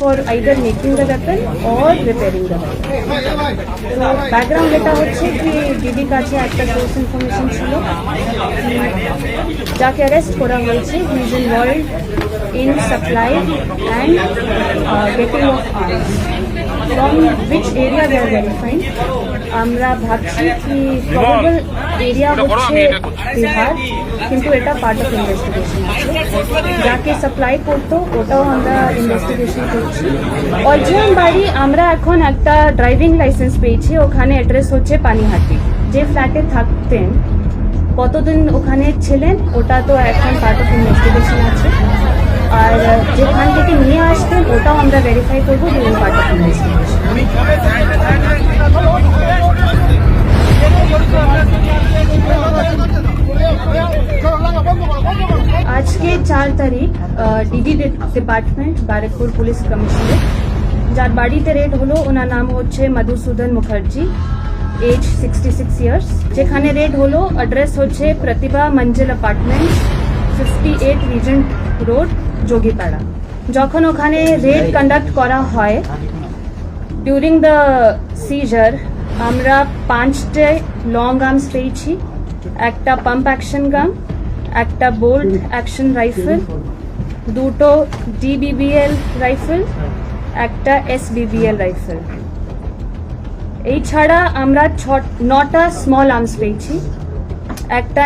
for either making the weapon or repairing the weapon. তো background এটা হচ্ছে কি দিদির কাছে একটা সোর্স ইনফরমেশন ছিল। যাকে অ্যারেস্ট করা হয়েছে। He is involved in supply and getting of arms from which area they are verifying আমরা ভাবছি কি প্রবাবল এরিয়া হচ্ছে বিহার। কিন্তু এটা পার্ট অফ ইনভেস্টিগেশন যাকে সাপ্লাই করতো, ওটাও আমরা ইনভেস্টিগেশন করছি। অরিজিনাল বাড়ি, আমরা এখন একটা ড্রাইভিং লাইসেন্স পেয়েছি, ওখানে অ্যাড্রেস হচ্ছে পানিহাটি। যে ফ্ল্যাটে থাকতেন, কতদিন ওখানে ছিলেন, ওটা তো এখন পার্ট অফ ইনভেস্টিগেশন আছে। আর, যেখান থেকে নিয়ে আসতেন, ওটাও আমরা ভেরিফাই করব, দুই পার্ট অফ ইনভেস্টিগেশন আজকে চার তারিখ DD department Barrackpore police commissioner যার বাড়িতে রেড হলো, ওনার নাম হচ্ছে Madhusudan Mukherjee age sixty six years যেখানে রেড হলো অ্যাড্রেস হচ্ছে Pratibha Manzil apartment fifty eight Regent Road যোগীপাড়া যখন ওখানে রেড কন্ডাক্ট করা হয় ডিউরিং দ্য সিজার আমরা পাঁচটে লং আর্মস পেয়েছি, একটা পাম্প অ্যাকশন গান একটা বোল্ট অ্যাকশন রাইফেল, দুটো ডিবিবিএল রাইফেল, একটা এসবিবিএল রাইফেল। এই ছাড়া আমরা ছ, নটা স্মল আর্মস পেয়েছি। একটা